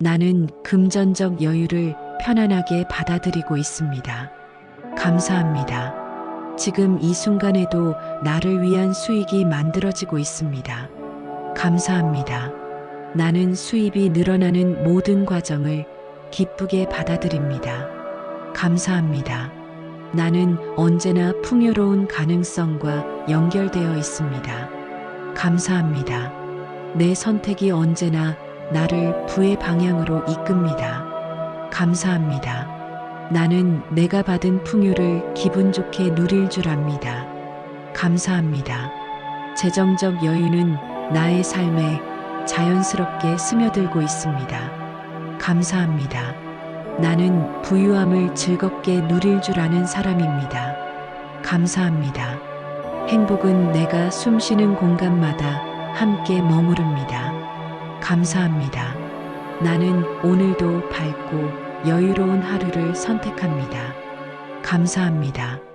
나는 금전적 여유를 편안하게 받아들이고 있습니다. 감사합니다. 지금 이 순간에도 나를 위한 수익이 만들어지고 있습니다. 감사합니다. 나는 수입이 늘어나는 모든 과정을 기쁘게 받아들입니다. 감사합니다. 나는 언제나 풍요로운 가능성과 연결되어 있습니다. 감사합니다. 내 선택이 언제나 나를 부의 방향으로 이끕니다. 감사합니다. 나는 내가 받은 풍요를 기분 좋게 누릴 줄 압니다. 감사합니다. 재정적 여유는 나의 삶에 자연스럽게 스며들고 있습니다. 감사합니다. 나는 부유함을 즐겁게 누릴 줄 아는 사람입니다. 감사합니다. 행복은 내가 숨 쉬는 공간마다 함께 머무릅니다. 감사합니다. 나는 오늘도 밝고 여유로운 하루를 선택합니다. 감사합니다.